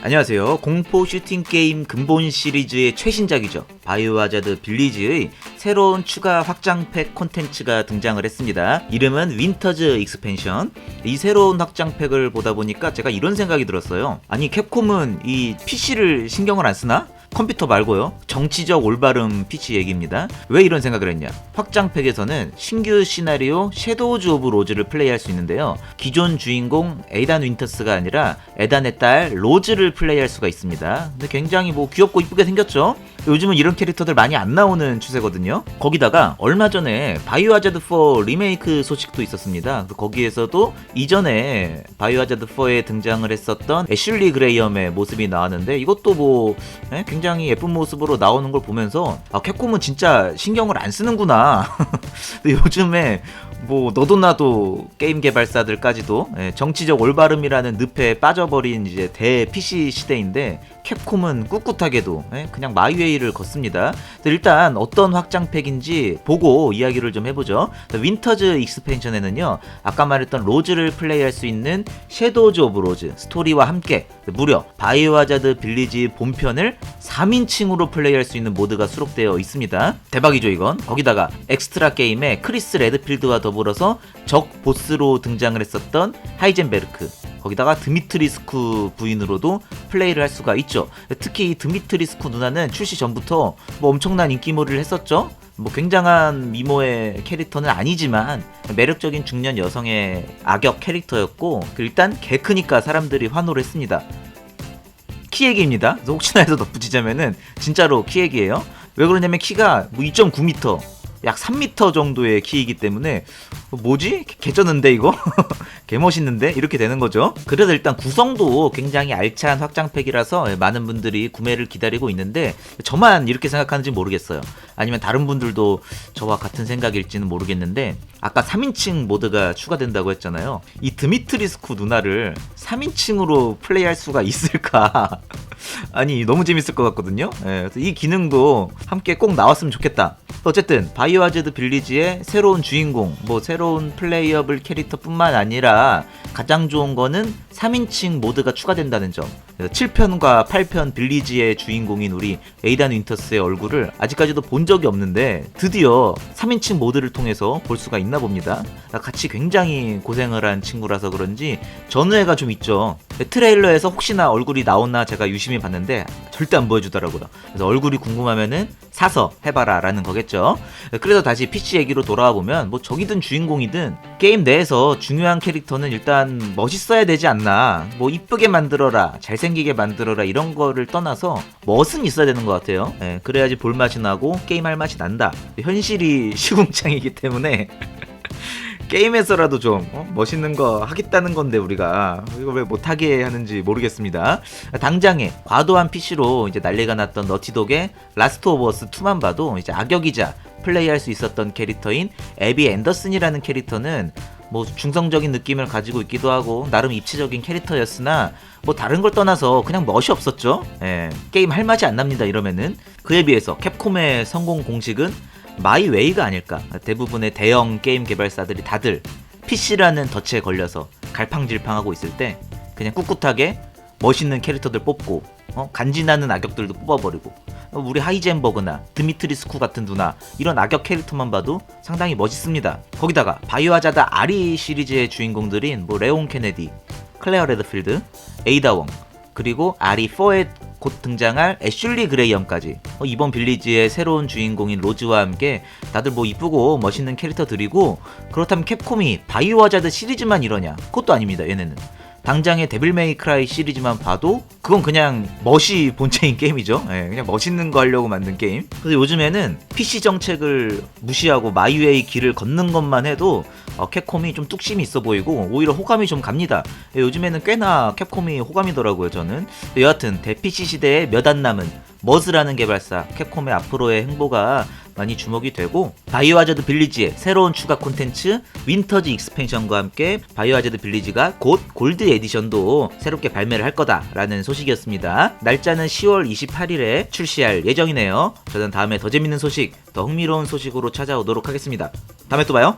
안녕하세요. 공포 슈팅 게임 근본 시리즈의 최신작이죠. 바이오하자드 빌리지의 새로운 추가 확장팩 콘텐츠가 등장을 했습니다. 이름은 윈터즈 익스펜션. 이 새로운 확장팩을 보다 보니까 제가 이런 생각이 들었어요. 아니 캡콤은 이 PC를 신경을 안 쓰나? 컴퓨터 말고요. 정치적 올바름 PC 얘기입니다. 왜 이런 생각을 했냐? 확장팩에서는 신규 시나리오 섀도우즈 오브 로즈를 플레이할 수 있는데요. 기존 주인공 에이단 윈터스가 아니라 에단의 딸 로즈를 플레이할 수가 있습니다. 근데 굉장히 뭐 귀엽고 이쁘게 생겼죠? 요즘은 이런 캐릭터들 많이 안 나오는 추세거든요. 거기다가 얼마 전에 바이오하자드 4 리메이크 소식도 있었습니다. 그 거기에서도 이전에 바이오하자드 4에 등장을 했었던 애슐리 그레이엄의 모습이 나왔는데 이것도 뭐 예? 굉장히 예쁜 모습으로 나오는 걸 보면서 아 캡콤은 진짜 신경을 안 쓰는구나. 요즘에 뭐 너도 나도 게임 개발사들까지도 예, 정치적 올바름이라는 늪에 빠져버린 이제 대 PC 시대인데 캡콤은 꿋꿋하게도 예, 그냥 마이웨이 를 걷습니다. 일단 어떤 확장팩인지 보고 이야기를 좀 해보죠. 윈터즈 익스펜션에는요 아까 말했던 로즈를 플레이할 수 있는 섀도우즈 오브 로즈 스토리와 함께 무려 바이오하자드 빌리지 본편을 3인칭으로 플레이할 수 있는 모드가 수록되어 있습니다. 대박이죠 이건. 거기다가 엑스트라 게임에 크리스 레드필드와 더불어서 적 보스로 등장을 했었던 하이젠베르크 거기다가 드미트리스쿠 부인으로도 플레이를 할 수가 있죠. 특히 이 드미트리스쿠 누나는 출시 전부터 뭐 엄청난 인기몰이를 했었죠. 뭐 굉장한 미모의 캐릭터는 아니지만 매력적인 중년 여성의 악역 캐릭터였고 그 일단 개 크니까 사람들이 환호를 했습니다. 키 얘기입니다. 혹시나 해서 덧붙이자면은 진짜로 키 얘기예요. 왜 그러냐면 키가 뭐 2.9m, 약 3m 정도의 키이기 때문에 어, 뭐지? 개쩌는데 이거? 개멋있는데? 이렇게 되는 거죠. 그래도 일단 구성도 굉장히 알찬 확장팩이라서 많은 분들이 구매를 기다리고 있는데 저만 이렇게 생각하는지 모르겠어요. 아니면 다른 분들도 저와 같은 생각일지는 모르겠는데 아까 3인칭 모드가 추가된다고 했잖아요. 이 드미트리스쿠 누나를 3인칭으로 플레이할 수가 있을까? 아니 너무 재밌을 것 같거든요. 예, 그래서 이 기능도 함께 꼭 나왔으면 좋겠다. 어쨌든 바이오하자드 빌리지의 새로운 주인공, 뭐 새로운 플레이어블 캐릭터뿐만 아니라 가장 좋은 거는 3인칭 모드가 추가된다는 점. 7편과 8편 빌리지의 주인공인 우리 에이단 윈터스의 얼굴을 아직까지도 본 적이 없는데 드디어 3인칭 모드를 통해서 볼 수가 있나 봅니다. 같이 굉장히 고생을 한 친구라서 그런지 전우애가 좀 있죠. 트레일러에서 혹시나 얼굴이 나오나 제가 유심히 봤는데 절대 안 보여주더라고요. 그래서 얼굴이 궁금하면은 사서 해봐라 라는 거겠죠. 그래서 다시 PC 얘기로 돌아와 보면 뭐 적이든 주인공이든 게임 내에서 중요한 캐릭터는 일단 멋있어야 되지 않나. 뭐 이쁘게 만들어라, 잘생 기게 만들어라 이런 거를 떠나서 멋은 있어야 되는 것 같아요. 예, 그래야지 볼맛이 나고 게임할 맛이 난다. 현실이 시궁창이기 때문에 게임에서라도 좀 어? 멋있는 거 하겠다는 건데 우리가 이거 왜 못하게 하는지 모르겠습니다. 당장에 과도한 PC로 이제 난리가 났던 너티독의 라스트 오브 어스 2만 봐도 이제 악역이자 플레이할 수 있었던 캐릭터인 에비 앤더슨이라는 캐릭터는 뭐 중성적인 느낌을 가지고 있기도 하고 나름 입체적인 캐릭터였으나 뭐 다른 걸 떠나서 그냥 멋이 없었죠. 예, 게임 할 맛이 안 납니다 이러면은 그에 비해서 캡콤의 성공 공식은 마이웨이가 아닐까. 대부분의 대형 게임 개발사들이 다들 PC라는 덫에 걸려서 갈팡질팡하고 있을 때 그냥 꿋꿋하게 멋있는 캐릭터들 뽑고 어? 간지나는 악역들도 뽑아버리고 어, 우리 하이젠버그나 드미트리스쿠 같은 누나 이런 악역 캐릭터만 봐도 상당히 멋있습니다. 거기다가 바이오하자드 아리 시리즈의 주인공들인 뭐 레온 케네디, 클레어 레드필드, 에이다 웡 그리고 아리 4에 곧 등장할 애슐리 그레이 엄까지. 어, 이번 빌리지의 새로운 주인공인 로즈와 함께 다들 뭐 이쁘고 멋있는 캐릭터들이고 그렇다면 캡콤이 바이오하자드 시리즈만 이러냐? 그것도 아닙니다 얘네는 당장의 데빌 메이 크라이 시리즈만 봐도 그건 그냥 멋이 본체인 게임이죠. 예, 그냥 멋있는 거 하려고 만든 게임. 그래서 요즘에는 PC 정책을 무시하고 마이웨이 길을 걷는 것만 해도 어, 캡콤이 좀 뚝심이 있어 보이고 오히려 호감이 좀 갑니다. 예, 요즘에는 꽤나 캡콤이 호감이더라고요, 저는. 여하튼 대PC 시대에 몇안 남은 머즈라는 개발사 캡콤의 앞으로의 행보가 많이 주목이 되고 바이오하자드 빌리지의 새로운 추가 콘텐츠 윈터즈 익스펜션과 함께 바이오하자드 빌리지가 곧 골드 에디션도 새롭게 발매를 할 거다라는 소식이었습니다. 날짜는 10월 28일에 출시할 예정이네요. 저는 다음에 더 재밌는 소식, 더 흥미로운 소식으로 찾아오도록 하겠습니다. 다음에 또 봐요.